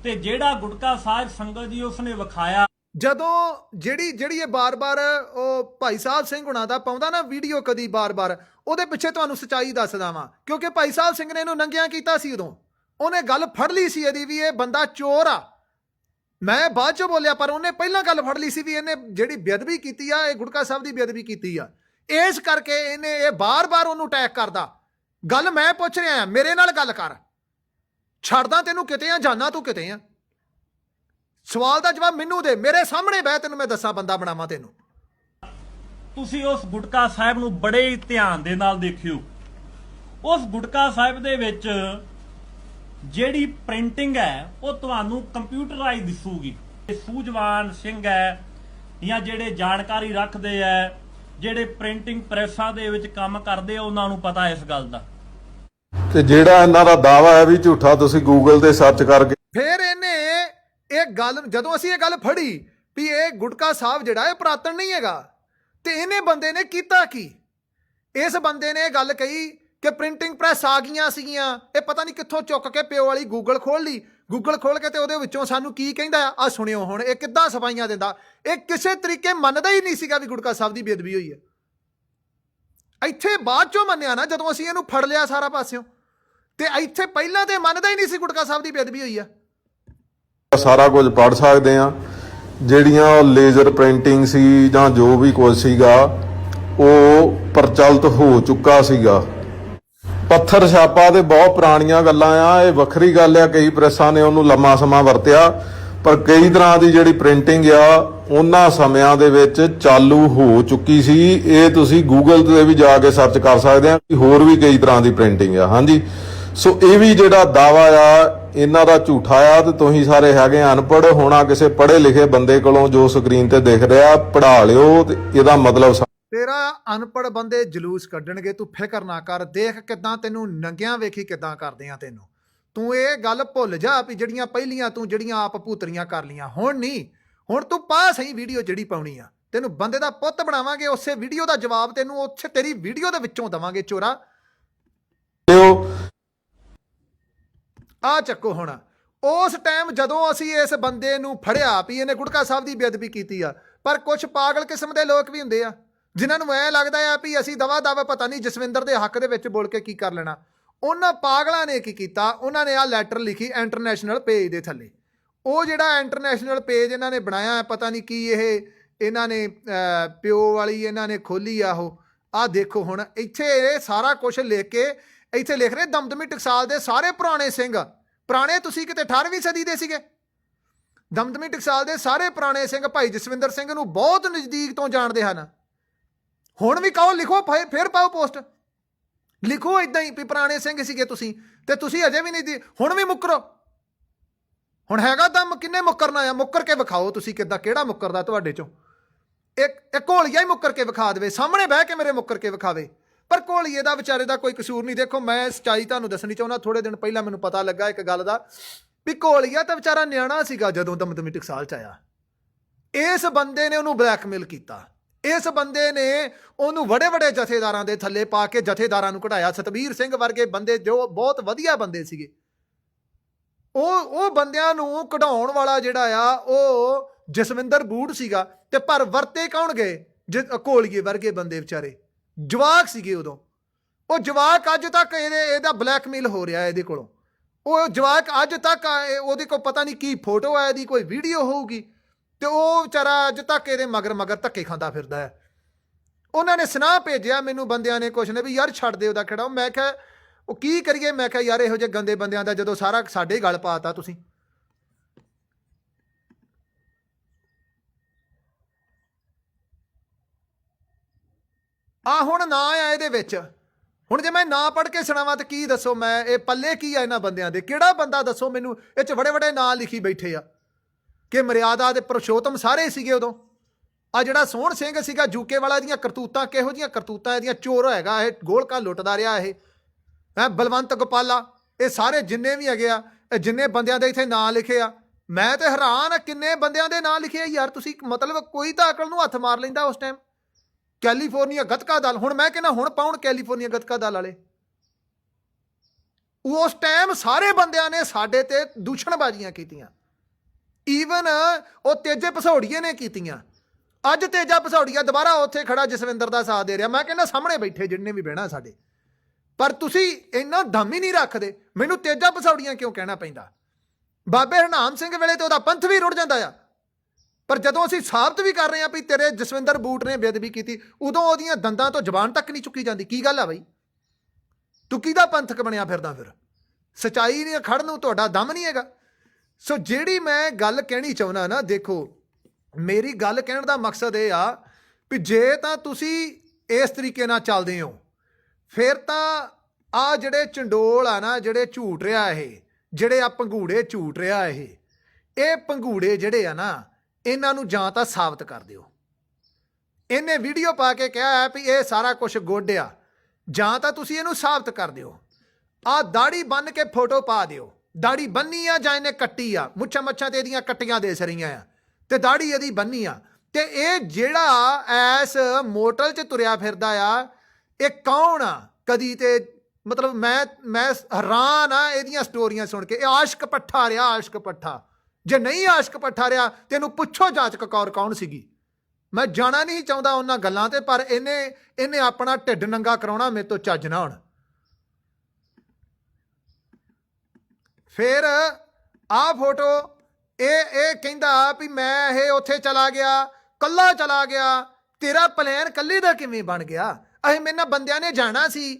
ਤੇ ਜਿਹੜਾ ਗੁਟਕਾ ਸਾਹਿਬ ਸੰਗਤ ਜੀ ਉਸਨੇ ਵਿਖਾਇਆ। ਜਦੋਂ ਜਿਹੜੀ ਜਿਹੜੀ ਇਹ ਬਾਰ-ਬਾਰ ਉਹ ਭਾਈ ਸਾਹਿਬ ਸਿੰਘ ਹੁਣਾਂ ਦਾ ਪਾਉਂਦਾ ਨਾ ਵੀਡੀਓ ਕਦੀ ਬਾਰ-ਬਾਰ ਉਹਦੇ ਪਿੱਛੇ ਤੁਹਾਨੂੰ ਸਚਾਈ ਦੱਸਦਾ ਵਾਂ। ਕਿਉਂਕਿ ਭਾਈ ਸਾਹਿਬ ਸਿੰਘ ਨੇ ਇਹਨੂੰ ਨੰਗਿਆਂ ਕੀਤਾ ਸੀ ਉਦੋਂ। ਉਹਨੇ ਗੱਲ ਫੜ ਲਈ ਸੀ ਇਹਦੀ ਵੀ ਇਹ ਬੰਦਾ ਚੋਰ ਆ। ਮੈਂ ਬਾਅਦ ਚ ਬੋਲਿਆ ਪਰ ਉਹਨੇ ਪਹਿਲਾਂ ਗੱਲ ਫੜ ਲਈ ਸੀ ਵੀ ਇਹਨੇ ਜਿਹੜੀ ਬੇਅਦਬੀ ਕੀਤੀ ਆ ਇਹ ਗੁਟਕਾ ਸਾਹਿਬ ਦੀ ਬੇਅਦਬੀ ਕੀਤੀ ਆ। ਇਸ ਕਰਕੇ ਇਹਨੇ ਇਹ ਬਾਰ-ਬਾਰ ਉਹਨੂੰ ਅਟੈਕ ਕਰਦਾ। ਗੱਲ ਮੈਂ ਪੁੱਛ ਰਿਹਾ ਮੇਰੇ ਨਾਲ ਗੱਲ ਕਰ। ਛੱਡਦਾ ਤੈਨੂੰ ਕਿਤੇ ਆ ਜਾਣਾ ਤੂੰ ਕਿਤੇ ਆ? ਸਵਾਲ ਦਾ ਜਵਾਬ ਮੈਨੂੰ ਦੇ, ਮੇਰੇ ਸਾਹਮਣੇ ਬਹਿ ਤੈਨੂੰ ਮੈਂ ਦੱਸਾਂ ਬੰਦਾ ਬਣਾਵਾਂ ਤੈਨੂੰ। ਤੁਸੀਂ ਉਸ ਗੁਟਕਾ ਸਾਹਿਬ ਨੂੰ ਬੜੇ ਧਿਆਨ ਦੇ ਨਾਲ ਦੇਖਿਓ। ਉਸ ਗੁਟਕਾ ਸਾਹਿਬ ਦੇ ਵਿੱਚ ਜਿਹੜੀ ਪ੍ਰਿੰਟਿੰਗ ਹੈ, ਉਹ ਤੁਹਾਨੂੰ ਕੰਪਿਊਟਰਾਈਜ਼ ਦਿਸੂਗੀ। ਇਹ ਸੂਝਵਾਨ ਸਿੰਘ ਹੈ ਜਾਂ ਜਿਹੜੇ ਜਾਣਕਾਰੀ ਰੱਖਦੇ ਹੈ ਜਿਹੜੇ ਪ੍ਰਿੰਟਿੰਗ ਪ੍ਰੈਸਾਂ ਦੇ ਵਿੱਚ ਕੰਮ ਕਰਦੇ ਆ ਉਹਨਾਂ ਨੂੰ ਪਤਾ ਇਸ ਗੱਲ ਦਾ। ਤੇ ਜਿਹੜਾ ਇਹਨਾਂ ਦਾ ਦਾਵਾ ਹੈ ਵੀ ਝੂਠਾ ਤੁਸੀਂ ਗੂਗਲ ਤੇ ਸਰਚ ਕਰਕੇ ਫਿਰ ਇਹਨੇ ਇਹ ਗੱਲ ਜਦੋਂ ਅਸੀਂ ਇਹ ਗੱਲ ਫੜੀ ਵੀ ਇਹ ਗੁਟਕਾ ਸਾਹਿਬ ਜਿਹੜਾ ਇਹ ਪ੍ਰਾਤਨ ਨਹੀਂ ਹੈਗਾ ਤੇ ਇਹਨੇ ਬੰਦੇ ਨੇ ਕੀਤਾ ਕੀ? ਇਸ ਬੰਦੇ ਨੇ ਇਹ ਗੱਲ ਕਹੀ ਕਿ ਪ੍ਰਿੰਟਿੰਗ ਪ੍ਰੈਸ ਆ ਗਈਆਂ ਸੀਗੀਆਂ ਇਹ ਪਤਾ ਨਹੀਂ ਕਿੱਥੋਂ ਚੁੱਕ ਕੇ ਪਿਓ ਵਾਲੀ ਗੂਗਲ ਖੋਲ ਲਈ। ਗੂਗਲ ਖੋਲ ਕੇ ਤੇ ਉਹਦੇ ਵਿੱਚੋਂ ਸਾਨੂੰ ਕੀ ਕਹਿੰਦਾ ਆ? ਆ ਸੁਣਿਓ ਹੁਣ, ਇਹ ਕਿੱਦਾਂ ਸਫਾਈਆਂ ਦਿੰਦਾ? ਇਹ ਕਿਸੇ ਤਰੀਕੇ ਮੰਨਦਾ ਹੀ ਨਹੀਂ ਸੀਗਾ ਵੀ ਗੁਟਕਾ ਸਾਹਿਬ ਦੀ ਬੇਦਬੀ ਹੋਈ ਹੈ। ਇੱਥੇ ਬਾਅਦ ਚੋਂ ਮੰਨਿਆ ਨਾ, ਜਦੋਂ ਅਸੀਂ ਇਹਨੂੰ ਫੜ ਲਿਆ ਸਾਰਾ ਪਾਸਿਓਂ, ਤੇ ਇੱਥੇ ਪਹਿਲਾਂ ਤੇ ਮੰਨਦਾ ਹੀ ਨਹੀਂ ਸੀ ਗੁਟਕਾ ਸਾਹਿਬ ਦੀ ਬੇਦਬੀ ਹੋਈ ਆ। ਸਾਰਾ ਕੁਝ ਪੜ ਸਕਦੇ ਆ ਜਿਹੜੀਆਂ ਲੇਜ਼ਰ ਪ੍ਰਿੰਟਿੰਗ ਸੀ ਜਾਂ ਜੋ ਵੀ ਕੁਝ ਸੀਗਾ, ਉਹ ਪ੍ਰਚਲਿਤ ਹੋ ਚੁੱਕਾ ਸੀਗਾ। ਪੱਥਰ ਛਾਪਾ ਤੇ ਬਹੁਤ ਪੁਰਾਣੀਆਂ ਗੱਲਾਂ ਆ, ਇਹ ਵੱਖਰੀ ਗੱਲ ਆ, ਕਈ ਪ੍ਰੈਸਾਂ ਨੇ ਉਹਨੂੰ ਲੰਮਾ ਸਮਾਂ ਵਰਤਿਆ। ਪਰ ਕਈ ਤਰ੍ਹਾਂ ਦੀ ਜਿਹੜੀ ਪ੍ਰਿੰਟਿੰਗ ਆ, ਉਹਨਾਂ ਸਮਿਆਂ ਦੇ ਵਿੱਚ ਚਾਲੂ ਹੋ ਚੁੱਕੀ ਸੀ। ਇਹ ਤੁਸੀਂ ਗੂਗਲ ਤੇ ਵੀ ਜਾ ਕੇ ਸਰਚ ਕਰ ਸਕਦੇ ਆ ਹੋਰ ਵੀ ਕਈ ਤਰ੍ਹਾਂ ਦੀ ਪ੍ਰਿੰਟਿੰਗ ਆ। ਹਾਂਜੀ। ਸੋ ਇਹ ਵੀ ਜਿਹੜਾ ਦਾਵਾ ਆ, ਇਹਨਾਂ ਦਾ ਝੂਠਾ ਆ ਤੇ ਤੁਸੀਂ ਸਾਰੇ ਹੈਗੇ ਅਨਪੜ੍ਹ, ਹੋਣਾ ਕਿਸੇ ਪੜ੍ਹੇ ਲਿਖੇ ਬੰਦੇ ਕੋਲੋਂ ਜੋ ਸਕਰੀਨ ਤੇ ਦਿਖ ਰਿਹਾ, ਪੜ੍ਹਾ ਲਿਓ ਤੇ ਇਹਦਾ ਮਤਲਬ ਤੇਰਾ ਅਨਪੜ ਬੰਦੇ ਜਲੂਸ ਕੱਢਣਗੇ, ਤੂੰ ਫਿਕਰ ਨਾ ਕਰ, ਦੇਖ ਕਿਦਾਂ ਤੈਨੂੰ ਨੰਗਿਆਂ ਵੇਖੀ ਕਿਦਾਂ ਕਰਦੇ ਆ ਤੈਨੂੰ। ਤੂੰ ਇਹ ਗੱਲ ਭੁੱਲ ਜਾ ਵੀ ਜਿਹੜੀਆਂ ਪਹਿਲੀਆਂ ਤੂੰ ਜਿਹੜੀਆਂ ਆਪ ਭੂਤਰੀਆਂ ਕਰ ਲੀਆਂ ਹੁਣ ਨਹੀਂ, ਹੁਣ ਤੂੰ ਪਾ ਸਹੀ ਵੀਡੀਓ ਜਿਹੜੀ ਪਾਉਣੀ ਆ। ਤੈਨੂੰ ਬੰਦੇ ਦਾ ਪੁੱਤ ਬਣਾਵਾਂਗੇ, ਉਸੇ ਵੀਡੀਓ ਦਾ ਜਵਾਬ ਤੈਨੂੰ ਉੱਥੇ ਤੇਰੀ ਵੀਡੀਓ ਦੇ ਵਿੱਚੋਂ ਦਵਾਂਗੇ, ਚੋਰਾ। ਆ ਚੱਕੋ ਹੁਣ, ਉਸ ਟਾਈਮ ਜਦੋਂ ਅਸੀਂ ਇਸ ਬੰਦੇ ਨੂੰ ਫੜਿਆ ਵੀ ਇਹਨੇ ਗੁਟਕਾ ਸਾਹਿਬ ਦੀ ਬੇਅਦਬੀ ਕੀਤੀ ਆ, ਪਰ ਕੁਝ ਪਾਗਲ ਕਿਸਮ ਦੇ ਲੋਕ ਵੀ ਹੁੰਦੇ ਆ। ਜਿਨ੍ਹਾਂ ਨੂੰ ਐ ਲੱਗਦਾ ਆ ਵੀ ਅਸੀਂ ਦਵਾ ਦਵਾ ਪਤਾ ਨਹੀਂ ਜਸਵਿੰਦਰ ਦੇ ਹੱਕ ਦੇ ਵਿੱਚ ਬੋਲ ਕੇ ਕੀ ਕਰ ਲੈਣਾ। ਉਹਨਾਂ ਪਾਗਲਾਂ ਨੇ ਕੀ ਕੀਤਾ? ਉਹਨਾਂ ਨੇ ਆ ਲੈਟਰ ਲਿਖੀ ਇੰਟਰਨੈਸ਼ਨਲ ਪੇਜ ਦੇ ਥੱਲੇ। ਉਹ ਜਿਹੜਾ ਇੰਟਰਨੈਸ਼ਨਲ ਪੇਜ ਇਹਨਾਂ ਨੇ ਬਣਾਇਆ, ਪਤਾ ਨਹੀਂ ਕੀ ਇਹ, ਇਹਨਾਂ ਨੇ ਪਿਓ ਵਾਲੀ ਇਹਨਾਂ ਨੇ ਖੋਲੀ ਆ ਉਹ। ਆ ਦੇਖੋ ਹੁਣ, ਇੱਥੇ ਇਹ ਸਾਰਾ ਕੁਝ ਲਿਖ ਕੇ, ਇੱਥੇ ਲਿਖ ਰਹੇ ਦਮਦਮੀ ਟਕਸਾਲ ਦੇ ਸਾਰੇ ਪੁਰਾਣੇ ਸਿੰਘ। ਪੁਰਾਣੇ ਤੁਸੀਂ ਕਿਤੇ 18ਵੀਂ ਸਦੀ ਦੇ ਸੀਗੇ। ਦਮਦਮੀ ਟਕਸਾਲ ਦੇ ਸਾਰੇ ਪੁਰਾਣੇ ਸਿੰਘ ਭਾਈ ਜਸਵਿੰਦਰ ਸਿੰਘ ਨੂੰ ਬਹੁਤ ਨਜ਼ਦੀਕ ਤੋਂ ਜਾਣਦੇ ਹਨ। ਹੁਣ ਵੀ ਕਹੋ, ਲਿਖੋ ਫਿਰ- ਫਿਰ ਪਾਓ ਪੋਸਟ। ਲਿਖੋ ਇਦਾਂ ਹੀ ਵੀ ਪੁਰਾਣੇ ਸਿੰਘ ਸੀਗੇ ਤੁਸੀਂ, ਤੇ ਤੁਸੀਂ ਅਜੇ ਵੀ ਨਹੀਂ ਦੀ ਹੁਣ ਵੀ ਮੁੱਕਰੋ। ਹੁਣ ਹੈਗਾ ਦਮ ਕਿੰਨੇ ਮੁੱਕਰਨਾ ਆ? ਮੁੱਕਰ ਕੇ ਵਿਖਾਓ ਤੁਸੀਂ ਕਿੱਦਾਂ, ਕਿਹੜਾ ਮੁੱਕਰਦਾ ਤੁਹਾਡੇ ਚੋਂ? ਇੱਕ ਇੱਕ ਘੋਲੀਆ ਹੀ ਮੁੱਕਰ ਕੇ ਵਿਖਾ ਦੇਵੇ, ਸਾਹਮਣੇ ਬਹਿ ਕੇ ਮੇਰੇ ਮੁੱਕਰ ਕੇ ਵਿਖਾਵੇ। ਪਰ ਘੋਲੀਏ ਦਾ ਵਿਚਾਰੇ ਦਾ ਕੋਈ ਕਸੂਰ ਨਹੀਂ। ਦੇਖੋ, ਮੈਂ ਸੱਚਾਈ ਤੁਹਾਨੂੰ ਦੱਸਣੀ ਚਾਹੁੰਦਾ ਥੋੜੇ ਦਿਨ ਪਹਿਲਾਂ ਮੈਨੂੰ ਪਤਾ ਲੱਗਾ ਇੱਕ ਗੱਲ ਦਾ, ਵੀ ਘੋਲੀਆ ਤਾਂ ਵਿਚਾਰਾ ਨਿਆਣਾ ਸੀਗਾ ਜਦੋਂ ਦਮਦਮੀ ਟਕਸਾਲ ਚ ਆਇਆ। ਇਸ ਬੰਦੇ ਨੇ ਉਹਨੂੰ ਬਲੈਕਮੇਲ ਕੀਤਾ। ਇਸ ਬੰਦੇ ਨੇ ਉਹਨੂੰ ਵੱਡੇ ਵੱਡੇ ਜਥੇਦਾਰਾਂ ਦੇ ਥੱਲੇ ਪਾ ਕੇ ਜਥੇਦਾਰਾਂ ਨੂੰ ਕਢਾਇਆ। ਸਤਬੀਰ ਸਿੰਘ ਵਰਗੇ ਬੰਦੇ ਜੋ ਬਹੁਤ ਵਧੀਆ ਬੰਦੇ ਸੀਗੇ। ਉਹ ਉਹ ਬੰਦਿਆਂ ਨੂੰ ਕਢਾਉਣ ਵਾਲਾ ਜਿਹੜਾ ਆ, ਉਹ ਜਸਵਿੰਦਰ ਬੂਟ ਸੀਗਾ। ਤੇ ਪਰ ਵਰਤੇ ਕੌਣ ਗਏ? ਜ- ਘੋਲੀਏ ਵਰਗੇ ਬੰਦੇ ਵਿਚਾਰੇ। ਜਵਾਕ ਸੀਗੇ ਉਦੋਂ। ਉਹ ਜਵਾਕ ਅੱਜ ਤੱਕ ਇਹਦੇ, ਇਹਦਾ ਬਲੈਕਮੇਲ ਹੋ ਰਿਹਾ ਇਹਦੇ ਕੋਲੋਂ। ਉਹ ਜਵਾਕ ਅੱਜ ਤੱਕ ਉਹਦੇ ਕੋਲ ਪਤਾ ਨਹੀਂ ਕੀ ਫੋਟੋ ਆ, ਇਹਦੀ ਕੋਈ ਵੀਡੀਓ ਹੋਊਗੀ। ਤੇ ਉਹ ਵਿਚਾਰਾ ਅੱਜ ਧੱਕੇ ਦੇ ਮਗਰ ਮਗਰ ਧੱਕੇ ਖਾਂਦਾ ਫਿਰਦਾ ਹੈ। ਉਹਨਾਂ ਨੇ ਸੁਨਾਹ ਭੇਜਿਆ ਮੈਨੂੰ ਬੰਦਿਆਂ ਨੇ ਕੁਛ ਨੇ ਵੀ, ਯਾਰ ਛੱਡ ਦੇ ਉਹਦਾ ਖੜਾ। ਮੈਂ ਕਿਹਾ, ਉਹ ਕੀ ਕਰੀਏ? ਮੈਂ ਕਿਹਾ, ਯਾਰ ਇਹੋ ਜਿਹੇ ਗੰਦੇ ਬੰਦਿਆਂ ਦਾ ਜਦੋਂ ਸਾਰਾ ਸਾਡੇ ਹੀ ਗਲ ਪਾਤਾ ਤੁਸੀਂ। ਆ ਹੁਣ ਨਾ ਆ ਇਹਦੇ ਵਿੱਚ। ਹੁਣ ਜੇ ਮੈਂ ਨਾ ਪੜ੍ਹ ਕੇ ਸੁਣਾਵਾਂ ਤਾਂ ਕੀ ਦੱਸੋ ਮੈਂ? ਇਹ ਪੱਲੇ ਕੀ ਆ ਇਹਨਾਂ ਬੰਦਿਆਂ ਦੇ? ਕਿਹੜਾ ਬੰਦਾ ਦੱਸੋ ਮੈਨੂੰ? ਇਹ ਚ ਬੜੇ ਬੜੇ ਨਾਂ ਲਿਖੀ ਬੈਠੇ ਆ। ਕਿ ਮਰਿਆਦਾ ਦੇ ਪਰਸ਼ੋਤਮ ਸਾਰੇ ਸੀਗੇ ਉਦੋਂ। ਆ ਜਿਹੜਾ ਸੋਹਣ ਸਿੰਘ ਸੀਗਾ, ਜੂਕੇ ਵਾਲਾ ਦੀਆਂ ਕਰਤੂਤਾਂ, ਕਿਹੋ ਜੀਆਂ ਕਰਤੂਤਾਂ, ਇਹਦੀਆਂ ਚੋਰ ਹੈਗਾ, ਇਹ ਗੋਲਕਾ ਲੁੱਟਦਾ ਰਿਹਾ ਇਹ। ਹੈ, ਬਲਵੰਤ ਗੋਪਾਲਾ, ਇਹ ਸਾਰੇ ਜਿੰਨੇ ਵੀ ਹੈਗੇ ਆ, ਇਹ ਜਿੰਨੇ ਬੰਦਿਆਂ ਦੇ ਇੱਥੇ ਨਾਂ ਲਿਖੇ ਆ, ਮੈਂ ਤੇ ਹੈਰਾਨ ਆ ਕਿੰਨੇ ਬੰਦਿਆਂ ਦੇ ਨਾਂ ਲਿਖੇ ਆ ਯਾਰ, ਤੁਸੀਂ ਮਤਲਬ ਕੋਈ ਤਾਂ ਅਕਲ ਨੂੰ ਹੱਥ ਮਾਰ ਲੈਂਦਾ ਉਸ ਟਾਈਮ ਕੈਲੀਫੋਰਨੀਆ ਗਤਕਾ ਦਲ, ਹੁਣ ਮੈਂ ਕਹਿੰਦਾ, ਹੁਣ ਪਾਉਣ ਕੈਲੀਫੋਰਨੀਆ ਗਤਕਾ ਦਲ ਵਾਲੇ। ਉਸ ਟਾਈਮ ਸਾਰੇ ਬੰਦਿਆਂ ਨੇ ਸਾਡੇ ਤੇ ਦੂਸ਼ਣਬਾਜ਼ੀਆਂ ਕੀਤੀਆਂ। ਈਵਨ ਉਹ ਤੇਜੇ ਪਸੌੜੀਏ ਨੇ ਕੀਤੀਆਂ। ਅੱਜ ਤੇਜਾ ਪਸੌੜੀਆ ਦੁਬਾਰਾ ਉੱਥੇ ਖੜਾ ਜਸਵਿੰਦਰ ਦਾ ਸਾਥ ਦੇ ਰਿਹਾ। ਮੈਂ ਕਹਿੰਦਾ ਸਾਹਮਣੇ ਬੈਠੇ ਜਿੰਨੇ ਵੀ ਬਹਿਣਾ ਸਾਡੇ। ਪਰ ਤੁਸੀਂ ਇੰਨਾ ਦਮ ਹੀ ਨਹੀਂ ਰੱਖਦੇ। ਮੈਨੂੰ ਤੇਜਾ ਪਸੌੜੀਆਂ ਕਿਉਂ ਕਹਿਣਾ ਪੈਂਦਾ? ਬਾਬੇ ਹਰਨਾਮ ਸਿੰਘ ਵੇਲੇ ਤੇ ਉਹਦਾ ਪੰਥ ਵੀ ਰੁੜ ਜਾਂਦਾ ਆ। ਪਰ ਜਦੋਂ ਅਸੀਂ ਸਾਬਤ ਵੀ ਕਰ ਰਹੇ ਹਾਂ ਵੀ ਤੇਰੇ ਜਸਵਿੰਦਰ ਬੂਟ ਨੇ ਬੇਦਬੀ ਕੀਤੀ, ਉਦੋਂ ਉਹਦੀਆਂ ਦੰਦਾਂ ਤੋਂ ਜ਼ਬਾਨ ਤੱਕ ਨਹੀਂ ਚੁੱਕੀ ਜਾਂਦੀ। ਕੀ ਗੱਲ ਆ ਬਈ? ਤੂੰ ਕਿਹਦਾ ਪੰਥਕ ਬਣਿਆ ਫਿਰਦਾ ਫਿਰ? ਸਚਾਈ ਨੇ ਖੜਨ ਨੂੰ ਤੁਹਾਡਾ ਦਮ ਨਹੀਂ ਹੈਗਾ। ਸੋ ਜਿਹੜੀ ਮੈਂ ਗੱਲ ਕਹਿਣੀ ਚਾਹੁੰਦਾ ਨਾ, ਦੇਖੋ, ਮੇਰੀ ਗੱਲ ਕਹਿਣ ਦਾ ਮਕਸਦ ਇਹ ਆ ਵੀ ਜੇ ਤਾਂ ਤੁਸੀਂ ਇਸ ਤਰੀਕੇ ਨਾਲ ਚੱਲਦੇ ਹੋ, ਫਿਰ ਤਾਂ ਆ ਜਿਹੜੇ ਚੰਡੋਲ ਆ ਨਾ, ਜਿਹੜੇ ਝੂਟ ਰਿਹਾ ਇਹ, ਜਿਹੜੇ ਆ ਪੰਘੂੜੇ ਝੂਟ ਰਿਹਾ ਇਹ ਇਹ ਪੰਘੂੜੇ ਜਿਹੜੇ ਆ ਨਾ, ਇਹਨਾਂ ਨੂੰ ਜਾਂ ਤਾਂ ਸਾਬਤ ਕਰ ਦਿਓ। ਇਹਨੇ ਵੀਡੀਓ ਪਾ ਕੇ ਕਿਹਾ ਹੈ ਵੀ ਇਹ ਸਾਰਾ ਕੁਝ ਗੁੱਡ ਆ, ਜਾਂ ਤਾਂ ਤੁਸੀਂ ਇਹਨੂੰ ਸਾਬਤ ਕਰ ਦਿਓ। ਆ ਦਾੜੀ ਬੰਨ ਕੇ ਫੋਟੋ ਪਾ ਦਿਓ। ਦਾੜੀ ਬੰਨੀ ਆ ਜਾਂ ਇਹਨੇ ਕੱਟੀ ਆ? ਮੁੱਛਾਂ ਮੱਛਾਂ ਤੇ ਇਹਦੀਆਂ ਕੱਟੀਆਂ ਦੇਸ ਰਹੀਆਂ ਆ। ਤੇ ਦਾੜੀ ਇਹਦੀ ਬੰਨੀ ਆ। ਤੇ ਇਹ ਜਿਹੜਾ ਐਸ ਮੋਟਲ 'ਚ ਤੁਰਿਆ ਫਿਰਦਾ ਆ, ਇਹ ਕੌਣ ਆ? ਕਦੀ ਤੇ ਮਤਲਬ ਮੈਂ ਮੈਂ ਹੈਰਾਨ ਆ ਇਹਦੀਆਂ ਸਟੋਰੀਆਂ ਸੁਣ ਕੇ। ਇਹ ਆਸ਼ਕ ਪੱਠਾ ਰਿਹਾ, ਆਸ਼ਕ ਪੱਠਾ ਜੇ ਨਹੀਂ ਆਸ਼ਕ ਪੱਠਾ ਰਿਹਾ ਤੈਨੂੰ ਪੁੱਛੋ ਜਾਚਕ ਕੌਰ ਕੌਣ ਸੀਗੀ। ਮੈਂ ਜਾਣਾ ਨਹੀਂ ਚਾਹੁੰਦਾ ਉਹਨਾਂ ਗੱਲਾਂ ਤੇ, ਪਰ ਇਹਨੇ ਇਹਨੇ ਆਪਣਾ ਢਿੱਡ ਨੰਗਾ ਕਰਾਉਣਾ, ਮੇਰੇ ਤੋਂ ਚੱਜ ਨਾ ਹੁਣ। ਫਿਰ ਆਹ ਫੋਟੋ, ਇਹ ਇਹ ਕਹਿੰਦਾ ਵੀ ਮੈਂ ਇਹ ਉੱਥੇ ਚਲਾ ਗਿਆ, ਕੱਲਾ ਚਲਾ ਗਿਆ, ਤੇਰਾ ਪਲਾਨ ਕੱਲੇ ਦਾ ਕਿਵੇਂ ਬਣ ਗਿਆ? ਅਸੀਂ ਮੇਰੇ ਨਾਲ ਬੰਦਿਆਂ ਨੇ ਜਾਣਾ ਸੀ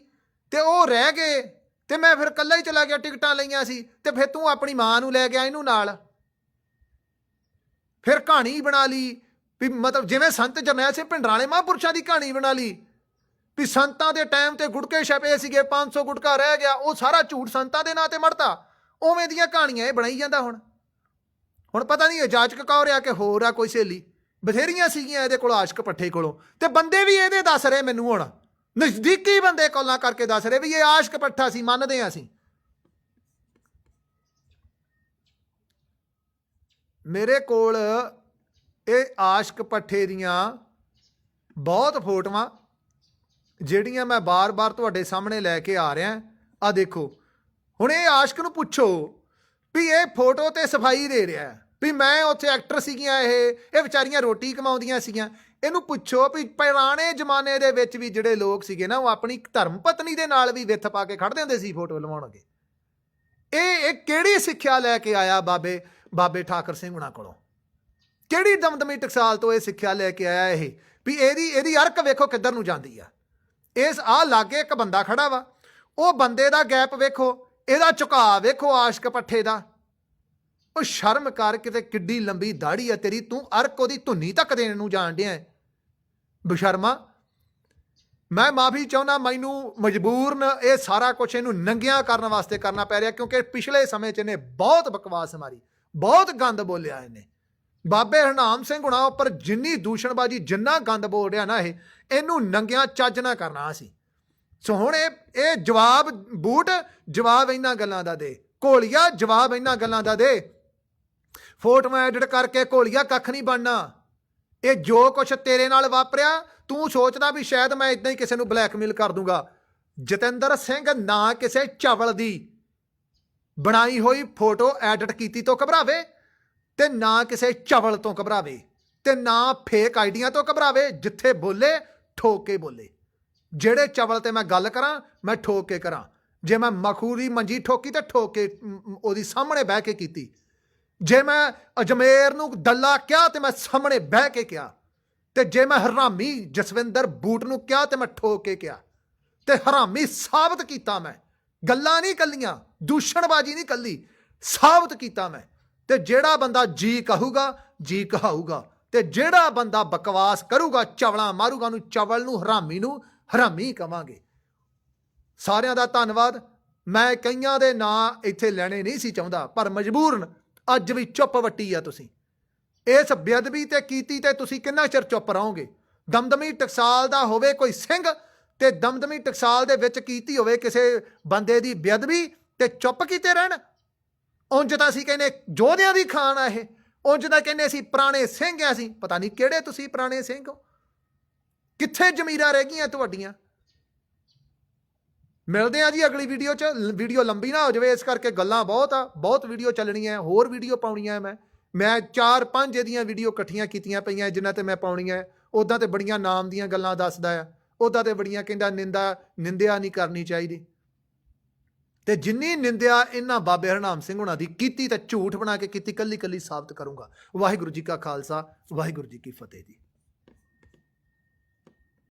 ਤੇ ਉਹ ਰਹਿ ਗਏ ਤੇ ਮੈਂ ਫਿਰ ਕੱਲਾ ਹੀ ਚਲਾ ਗਿਆ, ਟਿਕਟਾਂ ਲਈਆਂ ਸੀ ਤੇ ਫਿਰ ਤੂੰ ਆਪਣੀ ਮਾਂ ਨੂੰ ਲੈ ਗਿਆ ਇਹਨੂੰ ਨਾਲ। ਫਿਰ ਕਹਾਣੀ ਬਣਾ ਲਈ ਵੀ ਮਤਲਬ ਜਿਵੇਂ ਸੰਤ ਜਰਨੈਲ ਸਿੰਘ ਭਿੰਡਰਾਂ ਵਾਲੇ ਮਹਾਂਪੁਰਸ਼ਾਂ ਦੀ ਕਹਾਣੀ ਬਣਾ ਲਈ ਵੀ ਸੰਤਾਂ ਦੇ ਟਾਈਮ ਤੇ ਗੁਟਕੇ ਛਪੇ ਸੀਗੇ 500 ਗੁਟਕਾ ਰਹਿ ਗਿਆ, ਉਹ ਸਾਰਾ ਝੂਠ ਸੰਤਾਂ ਦੇ ਨਾਂ ਤੇ ਮੜਤਾ ਉਵੇਂ ਦੀਆਂ ਕਹਾਣੀਆਂ ਇਹ ਬਣਾਈ ਜਾਂਦਾ ਹੁਣ। ਹੁਣ ਪਤਾ ਨਹੀਂ ਇਹ ਜਾਚਕ ਕੌਰ ਆ ਕਿ ਹੋਰ ਆ ਕੋਈ ਸਹੇਲੀ। ਬਥੇਰੀਆਂ ਸੀਗੀਆਂ ਇਹਦੇ ਕੋਲ, ਆਸ਼ਕ ਪੱਠੇ ਕੋਲੋਂ। ਤੇ ਬੰਦੇ ਵੀ ਇਹਦੇ ਦੱਸ ਰਹੇ ਮੈਨੂੰ ਹੁਣ। ਨਜ਼ਦੀਕੀ ਬੰਦੇ ਕੋਲਾਂ ਕਰਕੇ ਦੱਸ ਰਹੇ ਵੀ ਇਹ ਆਸ਼ਕ ਪੱਠਾ ਸੀ ਮੰਨਦੇ ਆ ਅਸੀਂ। ਮੇਰੇ ਕੋਲ ਇਹ ਆਸ਼ਕ ਪੱਠੇ ਦੀਆਂ ਬਹੁਤ ਫੋਟੋਆਂ, ਜਿਹੜੀਆਂ ਮੈਂ ਬਾਰ-ਬਾਰ ਤੁਹਾਡੇ ਸਾਹਮਣੇ ਲੈ ਕੇ ਆ ਰਿਹਾ। ਆ ਦੇਖੋ। ਹੁਣ ਇਹ ਆਸ਼ਕ ਨੂੰ ਪੁੱਛੋ ਵੀ ਇਹ ਫੋਟੋ ਤੇ ਸਫ਼ਾਈ ਦੇ ਰਿਹਾ ਵੀ ਮੈਂ ਉੱਥੇ ਐਕਟਰ ਸੀਗੀਆਂ ਇਹ ਇਹ ਵਿਚਾਰੀਆਂ ਰੋਟੀ ਕਮਾਉਂਦੀਆਂ ਸੀਗੀਆਂ। ਇਹਨੂੰ ਪੁੱਛੋ ਵੀ ਪੁਰਾਣੇ ਜ਼ਮਾਨੇ ਦੇ ਵਿੱਚ ਵੀ ਜਿਹੜੇ ਲੋਕ ਸੀਗੇ ਨਾ, ਉਹ ਆਪਣੀ ਧਰਮ ਪਤਨੀ ਦੇ ਨਾਲ ਵੀ ਵਿੱਥ ਪਾ ਕੇ ਖੜਦੇ ਹੁੰਦੇ ਸੀ ਫੋਟੋ ਲਵਾਉਣਗੇ। ਇਹ ਇਹ ਕਿਹੜੀ ਸਿੱਖਿਆ ਲੈ ਕੇ ਆਇਆ ਬਾਬੇ ਬਾਬੇ ਠਾਕਰ ਸਿੰਘ ਹੁਣਾਂ ਕੋਲੋਂ? ਕਿਹੜੀ ਦਮਦਮੀ ਟਕਸਾਲ ਤੋਂ ਇਹ ਸਿੱਖਿਆ ਲੈ ਕੇ ਆਇਆ ਇਹ? ਵੀ ਇਹਦੀ ਇਹਦੀ ਅਰਕ ਵੇਖੋ ਕਿੱਧਰ ਨੂੰ ਜਾਂਦੀ ਆ। ਇਸ ਆ ਲਾਗੇ ਇੱਕ ਬੰਦਾ ਖੜਾ ਵਾ। ਉਹ ਬੰਦੇ ਦਾ ਗੈਪ ਵੇਖੋ। ਇਹਦਾ ਝੁਕਾਅ ਵੇਖੋ ਆਸ਼ਕ ਪੱਠੇ ਦਾ। ਉਹ ਸ਼ਰਮ ਕਰ, ਕਿਤੇ ਕਿੱਡੀ ਲੰਬੀ ਦਾੜੀ ਆ ਤੇਰੀ, ਤੂੰ ਅਰਕ ਉਹਦੀ ਧੁੰਨੀ ਤੱਕ ਦੇਣ ਨੂੰ ਜਾਣ ਡਿਆ ਬਸ਼ਰਮਾ, ਮੈਂ ਮਾਫੀ ਚਾਹੁੰਦਾ, ਮੈਨੂੰ ਮਜਬੂਰਨ ਇਹ ਸਾਰਾ ਕੁਝ ਇਹਨੂੰ ਨੰਗਿਆਂ ਕਰਨ ਵਾਸਤੇ ਕਰਨਾ ਪੈ ਰਿਹਾ, ਕਿਉਂਕਿ ਪਿਛਲੇ ਸਮੇਂ 'ਚ ਇਹਨੇ ਬਹੁਤ ਬਕਵਾਸ ਮਾਰੀ, ਬਹੁਤ ਗੰਦ ਬੋਲਿਆ ਇਹਨੇ। ਬਾਬੇ ਹਰਨਾਮ ਸਿੰਘ ਹੁਣਾਂ ਉੱਪਰ ਜਿੰਨੀ ਦੂਸ਼ਣਬਾਜੀ, ਜਿੰਨਾ ਗੰਦ ਬੋਲ ਰਿਹਾ ਨਾ ਇਹ, ਇਹਨੂੰ ਨੰਗਿਆਂ ਚੱਜ ਨਾ ਕਰਨਾ ਸੀ। ਸੋ ਹੁਣ ਇਹ ਇਹ ਜਵਾਬ ਬੂਟ ਜਵਾਬ ਇਹਨਾਂ ਗੱਲਾਂ ਦਾ ਦੇ। ਘੋਲੀਆ ਜਵਾਬ ਇਹਨਾਂ ਗੱਲਾਂ ਦਾ ਦੇ। ਫੋਟੋਆਂ ਐਡਿਟ ਕਰਕੇ ਘੋਲੀਆ ਕੱਖ ਨਹੀਂ ਬਣਨਾ। ਇਹ ਜੋ ਕੁਛ ਤੇਰੇ ਨਾਲ ਵਾਪਰਿਆ, ਤੂੰ ਸੋਚਦਾ ਵੀ ਸ਼ਾਇਦ ਮੈਂ ਇਦਾਂ ਹੀ ਕਿਸੇ ਨੂੰ ਬਲੈਕਮੇਲ ਕਰ ਦੂੰਗਾ। ਜਤਿੰਦਰ ਸਿੰਘ ਨਾ ਕਿਸੇ ਚਵਲ ਦੀ ਬਣਾਈ ਹੋਈ ਫੋਟੋ ਐਡਿਟ ਕੀਤੀ ਤੋਂ ਘਬਰਾਵੇ ਤੇ ਨਾ ਕਿਸੇ ਚਵਲ ਤੋਂ ਘਬਰਾਵੇ ਤੇ ਨਾ ਫੇਕ ਆਈਡੀਆਂ ਤੋਂ ਘਬਰਾਵੇ, ਜਿੱਥੇ ਬੋਲੇ, ਠੋਕੇ ਬੋਲੇ। ਜਿਹੜੇ ਚਵਲ ਤੇ ਮੈਂ ਗੱਲ ਕਰਾਂ, ਮੈਂ ਠੋਕ ਕੇ ਕਰਾਂ। ਜੇ ਮੈਂ ਮਖੂਰੀ ਮੰਜੀ ਠੋਕੀ ਤਾਂ ਠੋਕ ਕੇ ਉਹਦੀ ਸਾਹਮਣੇ ਬਹਿ ਕੇ ਕੀਤੀ। ਜੇ ਮੈਂ ਅਜਮੇਰ ਨੂੰ ਦੱਲਾ ਕਿਹਾ ਤੇ ਮੈਂ ਸਾਹਮਣੇ ਬਹਿ ਕੇ ਕਿਹਾ। ਤੇ ਜੇ ਮੈਂ ਹਰਾਮੀ ਜਸਵਿੰਦਰ ਬੂਟ ਨੂੰ ਕਿਹਾ ਤੇ ਮੈਂ ਠੋਕ ਕੇ ਕਿਹਾ। ਤੇ ਹਰਾਮੀ ਸਾਬਤ ਕੀਤਾ ਮੈਂ। ਗੱਲਾਂ ਨਹੀਂ ਕੱਲੀਆਂ, ਦੂਸ਼ਣਬਾਜੀ ਨਹੀਂ ਕੱਲੀ, ਸਾਬਤ ਕੀਤਾ ਮੈਂ। ਤੇ ਜਿਹੜਾ ਬੰਦਾ ਜੀ ਕਹੂਗਾ, ਜੀ ਕਹਾਊਗਾ। ਤੇ ਜਿਹੜਾ ਬੰਦਾ ਬਕਵਾਸ ਕਰੂਗਾ, ਚਵਲਾਂ ਮਾਰੂਗਾ ਨੂੰ ਚਵਲ ਨੂੰ, ਹਰਾਮੀ ਨੂੰ ਹਰਾਮੀ ਕਵਾਂਗੇ। ਸਾਰਿਆਂ ਦਾ ਧੰਨਵਾਦ। ਮੈਂ ਕਈਆਂ ਦੇ ਨਾਂ ਇੱਥੇ ਲੈਣੇ ਨਹੀਂ ਸੀ ਚਾਹੁੰਦਾ, ਪਰ ਮਜਬੂਰਨ ਅੱਜ ਵੀ ਚੁੱਪ ਵੱਟੀ ਆ ਤੁਸੀਂ। ਇਸ ਬੇਅਦਬੀ ਤੇ ਕੀਤੀ ਤੇ ਤੁਸੀਂ ਕਿੰਨਾ ਚਿਰ ਚੁੱਪ ਰਹੋਗੇ? ਦਮਦਮੀ ਟਕਸਾਲ ਦਾ ਹੋਵੇ ਕੋਈ ਸਿੰਘ ਤੇ ਦਮਦਮੀ ਟਕਸਾਲ ਦੇ ਵਿੱਚ ਕੀਤੀ ਹੋਵੇ ਕਿਸੇ ਬੰਦੇ ਦੀ ਬੇਅਦਬੀ ਤੇ ਚੁੱਪ ਕੀਤੇ ਰਹਿਣ। ਉਂਝ ਤਾਂ ਅਸੀਂ ਕਹਿੰਦੇ ਜੋਧਿਆਂ ਦੀ ਖਾਨ ਆ ਇਹ। ਉਂਝ ਤਾਂ ਕਹਿੰਦੇ ਅਸੀਂ ਪੁਰਾਣੇ ਸਿੰਘ ਆ ਅਸੀਂ। ਪਤਾ ਨਹੀਂ ਕਿਹੜੇ ਤੁਸੀਂ ਪੁਰਾਣੇ ਸਿੰਘ ਹੋ? ਕਿੱਥੇ ਜ਼ਮੀਰਾਂ ਰਹਿ ਗਈਆਂ ਤੁਹਾਡੀਆਂ? ਮਿਲਦੇ ਆ ਜੀ ਅਗਲੀ ਵੀਡੀਓ 'ਚ। ਵੀਡੀਓ ਲੰਬੀ ਨਾ ਹੋ ਜਾਵੇ, ਇਸ ਕਰਕੇ ਗੱਲਾਂ ਬਹੁਤ ਆ। ਬਹੁਤ ਵੀਡੀਓ ਚੱਲਣੀਆਂ ਹੋਰ ਵੀਡੀਓ ਪਾਉਣੀਆਂ ਮੈਂ। ਮੈਂ 4-5 ਇਹਦੀਆਂ ਵੀਡੀਓ ਇਕੱਠੀਆਂ ਕੀਤੀਆਂ ਪਈਆਂ, ਜਿਨ੍ਹਾਂ ਤੇ ਮੈਂ ਪਾਉਣੀਆਂ ਉਦਾਂ ਤੇ ਬੜੀਆਂ ਨਾਮ ਦੀਆਂ ਗੱਲਾਂ ਦੱਸਦਾ ਆ। ਉਦਾਂ ਤੇ ਬੜੀਆਂ ਕਹਿੰਦਾ, ਨਿੰਦਾ, ਨਿੰਦਿਆ ਨਹੀਂ ਕਰਨੀ ਚਾਹੀਦੀ। ਤੇ ਜਿੰਨੀ ਨਿੰਦਿਆ ਇਹਨਾਂ ਬਾਬੇ ਹਰਨਾਮ ਸਿੰਘ ਹੁਣਾਂ ਦੀ ਕੀਤੀ ਤਾਂ ਝੂਠ ਬਣਾ ਕੇ ਕੀਤੀ ਕੱਲੀ ਕੱਲੀ ਸਾਬਤ ਕਰੂੰਗਾ। ਵਾਹਿਗੁਰੂ ਜੀ ਕਾ ਖਾਲਸਾ, ਵਾਹਿਗੁਰੂ ਜੀ ਕੀ ਫਤਿਹ ਜੀ।